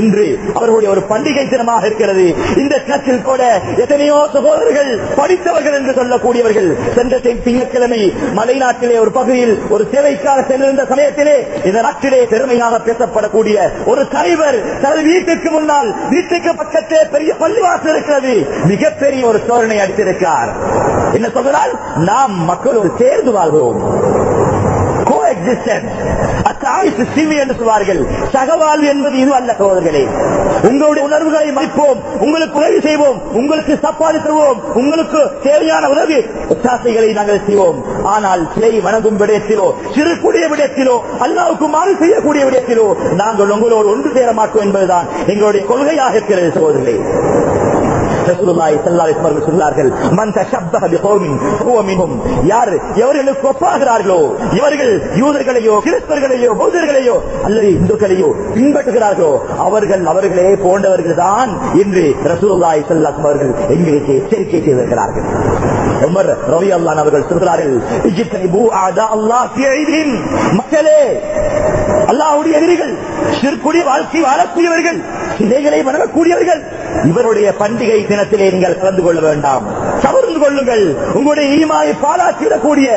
இன்று அவர்களுடைய ஒரு பண்டிகை தினமாக இருக்கிறது. இந்த கட்சியில் கூட எத்தனையோ சகோதரர்கள் படித்தவர்கள் என்று சொல்லக்கூடியவர்கள் சென்ற திங்கட்கிழமை மலைநாட்டிலே ஒரு பகுதியில் ஒரு சேவைக்காக சென்றிருந்த சமயத்திலே இந்த நாட்டிலே பெருமையாக பேசப்படக்கூடிய ஒரு தலைவர் தனது வீட்டுக்கு முன்னால் வீட்டுக்கு பக்கத்தே பெரிய பள்ளிவாசல் இருக்கிறது. மிகப்பெரிய ஒரு சோதனை அடித்திருக்கிறார். என்ன சொல்கிறார்? நாம் மக்களோடு சேர்ந்து வாழ்வோம் அத்தாய்த்து என்று சொல்வார்கள். சகவாழ்வு என்பது இது அல்ல சோதர்களே உங்களுடைய உணர்வுகளை மதிப்போம். உங்களுக்கு உதவி செய்வோம். உங்களுக்கு சப்பாடு தருவோம். உங்களுக்கு தேவையான உதவி ஒத்தாசைகளை நாங்கள் செய்வோம். ஆனால் சிலை வணங்கும் விடயத்திலோ கூடிய விடயத்திலோ அல்லாவுக்கு மாறு செய்யக்கூடிய விடயத்திலோ நாங்கள் உங்களோடு ஒன்று சேர மாட்டோம் என்பதுதான் எங்களுடைய கொள்கையாக இருக்கிறது சோதர்களே ரசூலுல்லாஹி ஸல்லல்லாஹு அலைஹி வஸல்லம் சொன்னார்கள் மன் தஷப்பஹ பிகௌமின் ஹுவ மின்ஹும். யார் எவர்களுக்கு ஒப்பாகிறார்களோ இவர்கள் யூதர்களையோ கிறிஸ்தவர்களையோ பௌத்தர்களையோ அல்லது இந்துக்களையோ பின்பற்றுகிறார்களோ அவர்கள் அவர்களே போன்றவர்கள் தான் என்று ரசூலுல்லாஹி ஸல்லல்லாஹு அவர்கள் எங்களுக்கு எச்சரிக்கை செய்திருக்கிறார்கள் உமர் அவர்கள் சொல்கிறார்கள் அல்லாஹ் மக்களே அல்லாஹ்வுடைய எதிரிகள் வாழ்க்கை வாழக்கூடியவர்கள் சிலைகளை வணங்கக்கூடியவர்கள் இவருடைய பண்டிகை தினத்திலே நீங்கள் கலந்து கொள்ள வேண்டாம். கவர்ந்து கொள்ளுங்கள். உங்களுடைய ஈமாயை பாலாற்றிடக்கூடிய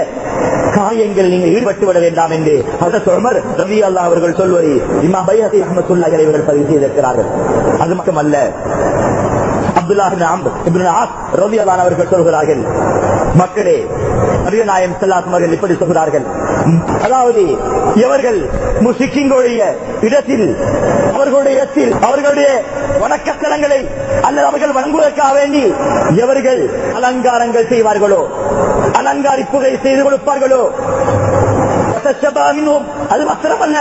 காயங்கள் நீங்கள் ஈடுபட்டு விட வேண்டாம் என்று ஹசரத் ரவி அல்லா அவர்கள் சொல்வதை இமா பைஹத்தி அஹமத்துல்லா இவர்கள் பதிவு செய்திருக்கிறார்கள். அது மட்டுமல்ல அப்துல்லாஹின் அம்ர் இப்னு அவர்கள் சொல்கிறார்கள் மக்களே நபிய நாயம் ஸல்லல்லாஹு அவர்கள் இப்படி சொல்கிறார்கள். அதாவது இவர்கள் முஸ்லிம்களுடைய இடத்தில் அவர்களுடைய இடத்தில் அவர்களுடைய வணக்கத்தலங்களை அல்லது அவர்கள் வணங்குவதற்காக வேண்டி எவர்கள் அலங்காரங்கள் செய்வார்களோ அலங்காரிப்புகளை செய்து கொடுப்பார்களோ அது மாத்திரமல்ல.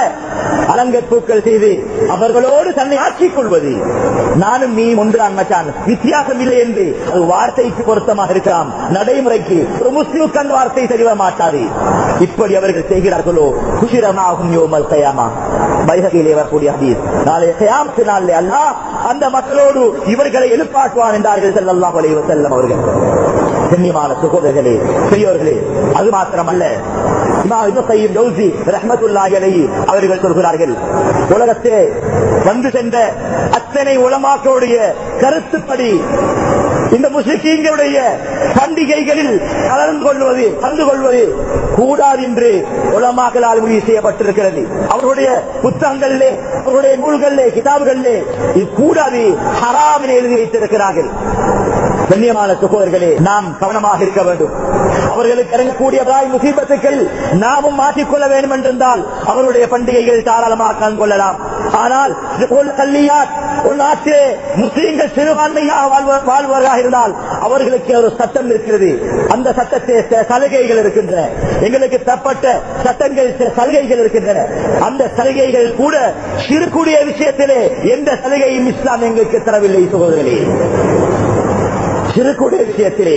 அலங்கற்பூக்கள் செய்து அவர்களோடு தன்னை ஆக்கிக் கொள்வது. நானும் நீ ஒன்றான் மச்சான். வித்தியாசம் இல்லை என்று அது வார்த்தைக்கு பொருத்தமாக இருக்கலாம். நடைமுறைக்கு ஒரு முஸ்லிம் கண் வார்த்தை தெரிய மாட்டாது. இப்படி அவர்கள் செய்கிறார்களோ? குஷிரமாகும் யோமல் கயாமா. வைககையிலே வரக்கூடிய ஹதீஸ். நாளைய கயாமத்து நாளிலே அல்லாஹ் அந்த மக்களோடு இவர்களை எழுப்பாட்டுவான் என்றார்கள் ஸல்லல்லாஹு செல்லம் அவர்கள். கண்ணியமான சகோதரர்களே பெரியோர்களே அது மாத்திரமல்ல. அவர்கள் சொல்கிறார்கள் உலகத்தே வந்து சென்ற அத்தனை உலமாக்களுடைய கருத்துப்படி இந்த முஸ்லிம்களுடைய பண்டிகைகளில் கலந்து கொள்வது கலந்து கொள்வது கூடாது என்று உலமாக்களால் முடிவு செய்யப்பட்டிருக்கிறது. அவர்களுடைய புத்தகங்களிலே அவர்களுடைய நூல்களிலே கிதாபுகளிலே இது கூடாது ஹராமில் எழுதி வைத்திருக்கிறார்கள். கண்ணியமான சகோதரர்களே நாம் கவனமாக இருக்க வேண்டும். அவர்களுக்கு இறங்கக்கூடியதாய் முசீபத்துக்கள் நாமும் மாற்றிக்கொள்ள வேண்டும் என்றிருந்தால் அவருடைய பண்டிகைகள் தாராளமாக கலந்து கொள்ளலாம். ஆனால் ஒரு நாட்டிலே முஸ்லீம்கள் சிறுபான்மையாக வாழ்வர்களாக இருந்தால் அவர்களுக்கு ஒரு சட்டம் இருக்கிறது. அந்த சட்டத்தில் சில சலுகைகள் இருக்கின்றன. எங்களுக்கு தப்பட்ட சட்டங்கள் சில சலுகைகள் இருக்கின்றன. அந்த சலுகைகள் கூட சிறுக்கூடிய விஷயத்திலே எந்த சலுகையும் இஸ்லாம் எங்களுக்கு தரவில்லை சகோதரர்களே. சிறுக்குடைய விஷயத்திலே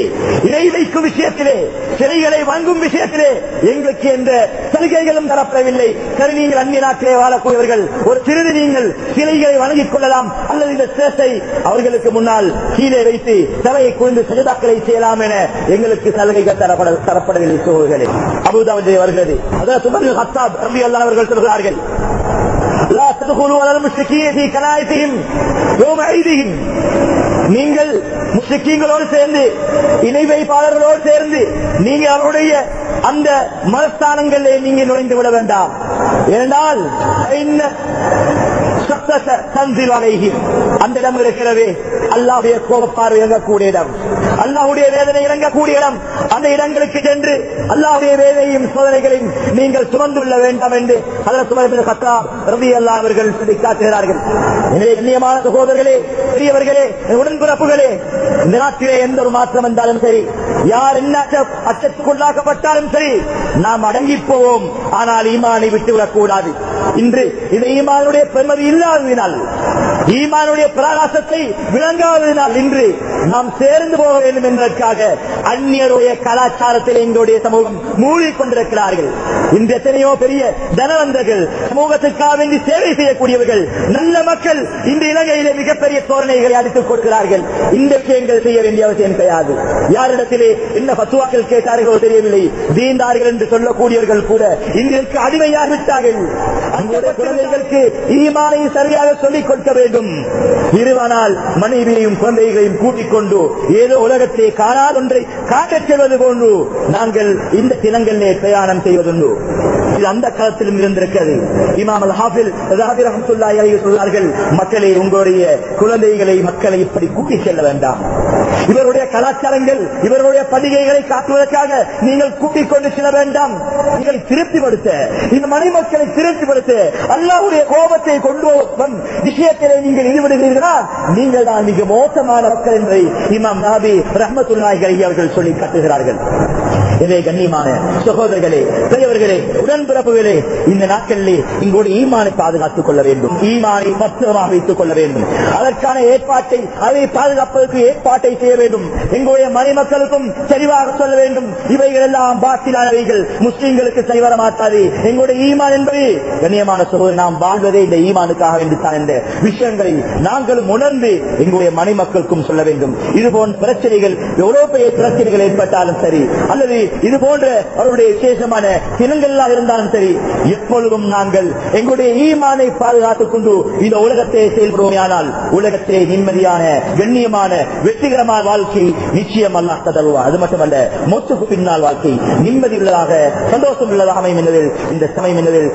இணை வைக்கும் விஷயத்திலே சிலைகளை வாங்கும் விஷயத்திலே எங்களுக்கு எந்த சலுகைகளும் தரப்படவில்லை சரி நீங்கள் அந்நிய நாட்டிலே வாழக்கூடியவர்கள் ஒரு சிறிது நீங்கள் சிலைகளை வணங்கிக் கொள்ளலாம் அல்லது இந்த சேத்தை அவர்களுக்கு முன்னால் கீழே வைத்து தலையை குவிந்து சஜதாக்களை செய்யலாம் என எங்களுக்கு சலுகைகள் தரப்பட தரப்படவில்லை சோழர்களே அபுதாபி வருகிறது அதாவது சுமர் ஹத்தாப் ரபி அல்லா அவர்கள் சொல்கிறார்கள் لا تدخلوا على المشركين في كنائسهم يوم عيدهم நீங்கள் முஸ்லிக்கீங்களோடு சேர்ந்து இணை வைப்பாளர்களோடு சேர்ந்து நீங்க அவருடைய அந்த மனஸ்தானங்களில் நீங்க நுழைந்து விட வேண்டாம். ஏனென்றால் அந்த இடம் இருக்கிறது. அல்லாவுடைய கோபப்பார்வை இறங்கக்கூடிய இடம். அல்லாவுடைய வேதனை இறங்கக்கூடிய இடம். அந்த இடங்களுக்கு சென்று அல்லாவுடைய வேதனையும் சோதனைகளையும் நீங்கள் சுமந்துள்ள வேண்டாம் என்று அதில் சுமந்த கத்தா ரவி அல்லா அவர்கள் சொல்லி காட்டுகிறார்கள். எனவே கண்ணியமான சகோதரர்களே பெரியவர்களே உடன்பிறப்புகளே இந்த நாட்டிலே எந்த ஒரு மாற்றம் வந்தாலும் சரி யார் என்ன அச்சத்துக்குள்ளாக்கப்பட்டாலும் சரி நாம் அடங்கி போவோம் ஆனால் ஈமானை விட்டுவிடக் கூடாது இன்று இந்த ஈமானுடைய பெருமதி இல்லாததினால் ஈமானுடைய பிரகாசத்தை விளங்காததினால் இன்று நாம் சேர்ந்து போக வேண்டும் என்பதற்காக அந்நியருடைய கலாச்சாரத்தில் எங்களுடைய சமூகம் மூழ்கிக் கொண்டிருக்கிறார்கள். இன்று எத்தனையோ பெரிய தனவந்தர்கள் சமூகத்துக்காக வேண்டி சேவை செய்யக்கூடியவர்கள் நல்ல மக்கள் இந்த இலங்கையிலே மிகப்பெரிய தோரணைகளை அடித்துக் கொடுக்கிறார்கள். இந்த விஷயங்கள் செய்ய வேண்டிய அவசியம் கிடையாது. யாரிடத்திலே என்ன பத்துவாக்கள் கேட்டார்களோ தெரியவில்லை. தீந்தார்கள் என்று சொல்லக்கூடியவர்கள் கூட இங்கிருக்கு அடிமையாகிவிட்டார்கள். அங்குடைய குழந்தைகளுக்கு ஈமானை சரியாக சொல்லிக் கொடுக்க வேண்டும். இருவனால் மனைவியையும் குழந்தைகளையும் கூட்டிக் கொண்டு ஏதோ உலகத்தை காணாத ஒன்றை காட்டச் செல்வது போன்று நாங்கள் இந்த தினங்களிலே பிரயாணம் செய்வதுண்டு. இது அந்த காலத்திலும் இருந்திருக்கிறது. இமாமல் ஹாஃபில் ரஹாபி ரஹமத்துல்லாஹி அலைஹி சொல்வார்கள் உங்களுடைய குழந்தைகளை மக்களை இப்படி கூட்டிச் செல்ல வேண்டாம். இவருடைய கலாச்சாரங்கள் இவருடைய பண்டிகைகளை காட்டுவதற்காக நீங்கள் கூட்டிக் கொண்டு செல்ல வேண்டாம். நீங்கள் திருப்திப்படுத்த இந்த மணிமக்களை திருப்திப்படுத்த அல்லாவுடைய கோபத்தை கொண்டு வரும் விஷயத்திலே நீங்கள் ஈடுபடுகிறீர்களா? நீங்கள் தான் மிக மோசமான மக்கள் என்பதை இமாம் நாபி ரஹமத்துல்லாஹி அலைஹி அவர்கள் சொல்லி காட்டுகிறார்கள். எனவே கண்ணியமான சகோதரர்களே பெரியவர்களே உடன்பிறப்புகளே இந்த நாட்களிலே இங்கோடு ஈமானை பாதுகாத்துக் கொள்ள வேண்டும். ஈமானை பத்திரமாக வைத்துக் கொள்ள வேண்டும். அதற்கான ஏற்பாட்டை அதை பாதுகாப்பதற்கு ஏற்பாட்டை செய்ய வேண்டும். எங்களுடைய மணிமக்களுக்கும் தெளிவாக சொல்ல வேண்டும். இவைகள் எல்லாம் பாத்திலானவைகள். முஸ்லீம்களுக்கு சரிவர மாட்டாது. எங்களுடைய ஈமான் என்பது கண்ணியமான சகோதரர் நாம் வாழ்வதே இந்த ஈமானுக்காக வேண்டித்தான் என்ற விஷயங்களை நாங்களும் உணர்ந்து எங்களுடைய மனைமக்களுக்கும் சொல்ல வேண்டும். இதுபோன்ற பிரச்சனைகள் எவ்வளவு பெரிய பிரச்சனைகள் ஏற்பட்டாலும் சரி அல்லது இது போன்ற அவருடைய விசேஷமான தினங்களாக இருந்தாலும் சரி எப்பொழுதும் நாங்கள் எங்களுடைய ஈமானை பாதுகாத்துக் கொண்டு இந்த உலகத்தை செயல்படுவோமையானால் உலகத்தை நிம்மதியான கண்ணியமான வெற்றிகரமான வாழ்க்கை நிச்சயம் அல்லாஹ் தருவா அது மட்டுமல்ல மொத்துக்கு பின்னால் வாழ்க்கை நிம்மதி உள்ளதாக சந்தோஷம் உள்ளதாக அமையும் என்பதில் இந்த சமயம் என்பதில்